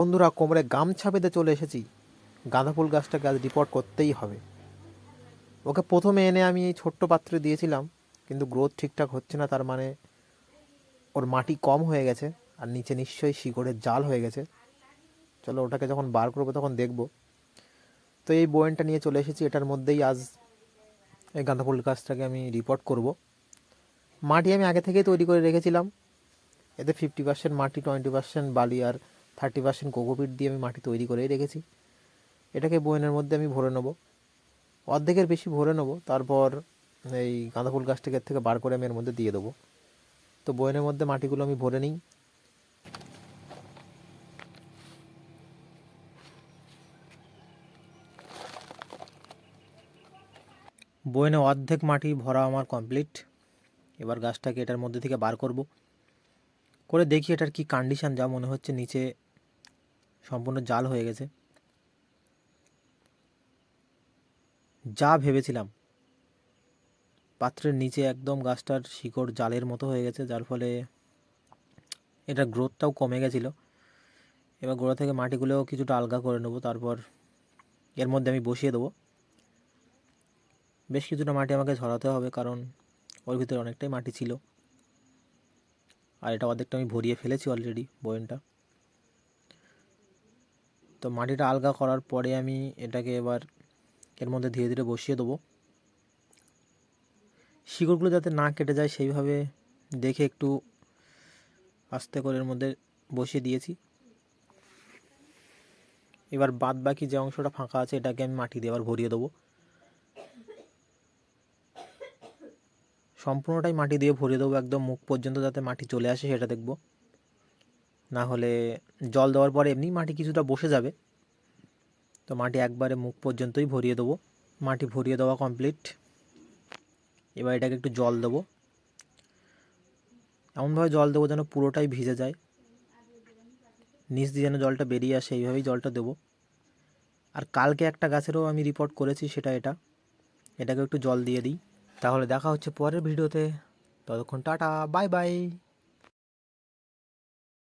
বন্ধুরা, কোমরে গামছা বেঁধে চলে এসেছি। গাঁদা ফুল গাছটাকে আজ রিপোর্ট করতেই হবে। ওকে প্রথমে এনে আমি এই ছোট্ট পাত্রে দিয়েছিলাম, কিন্তু গ্রোথ ঠিকঠাক হচ্ছে না, তার মানে ওর মাটি কম হয়ে গেছে, আর নিচে নিশ্চয়ই শিকড়ের জাল হয়ে গেছে। চলো ওটাকে যখন বার করব তখন দেখব। তো এই বয়েনটা নিয়ে চলে এসেছি, এটার মধ্যেই আজ এই গাঁদা ফুল গাছটাকে আমি রিপোর্ট করব। মাটি আমি আগে থেকেই তৈরি করে রেখেছিলাম। এতে ফিফটি পার্সেন্ট মাটি টোয়েন্টি পার্সেন্ট বালি আর থার্টি পার্সেন্ট কোকোপিট দিয়ে আমি মাটি তৈরি করেই রেখেছি। এটাকে বয়নের মধ্যে আমি ভরে নেব। অর্ধেকের বেশি ভরে নেব। তারপর এই গাঁদা ফুল গাছটাকে থেকে বার করে আমি এর মধ্যে দিয়ে দেবো। তো বয়নের মধ্যে মাটিগুলো আমি ভরে নিই। বয়নে অর্ধেক মাটি ভরা আমার কমপ্লিট। এবার গাছটাকে এটার মধ্যে থেকে বার করব। করে দেখি এটার কি কন্ডিশন যা মনে হচ্ছে নিচে সম্পূর্ণ জাল হয়ে গেছে। যা ভেবেছিলাম। পাত্রের নিচে একদম গাছটার শিকড় জালের মতো হয়ে গেছে, যার ফলে এটার গ্রোথটাও কমে গেছিল। এবার গোড়া থেকে মাটিগুলোও কিছুটা আলগা করে নেব, তারপর এর মধ্যে আমি বসিয়ে দেবো। বেশ কিছুটা মাটি আমাকে ঝরাতে হবে, কারণ ওর ভিতরে অনেকটাই মাটি ছিল। আর এটা অর্ধেকটা আমি ভরিয়ে ফেলেছি অলরেডি বয়নটা। তো মাটিটা আলগা করার পরে আমি এটাকে এবার এর মধ্যে ধীরে ধীরে বসিয়ে দেবো। শিকড়গুলো যাতে না কেটে যায় সেইভাবে দেখে একটু আস্তে করে এর মধ্যে বসিয়ে দিয়েছি। এবার বাদ বাকি যে অংশটা ফাঁকা আছে এটাকে আমি মাটি দিয়ে আবার ভরিয়ে দেবো। সম্পূর্ণটাই মাটি দিয়ে ভরিয়ে দেবো, একদম মুখ পর্যন্ত যাতে মাটি চলে আসে সেটা দেখব। না হলে জল দেওয়ার পরে এমনি মাটি কিছুটা বসে যাবে। তো মাটি একবারে মুখ পর্যন্তই ভরিয়ে দেবো। মাটি ভরিয়ে দেওয়া কমপ্লিট এবার এটাকে একটু জল দেবো। এমনভাবে জল দেবো যেন পুরোটাই ভিজে যায়। নিচ দিয়ে যেন জলটা বেরিয়ে আসে, এইভাবেই জলটা দেবো। আর কালকে একটা গাছেরও আমি রিপোর্ট করেছি, সেটা এটা। এটাকে একটু জল দিয়ে দিই। তাহলে দেখা হচ্ছে পরের ভিডিওতে। ততক্ষণ টাটা বাই বাই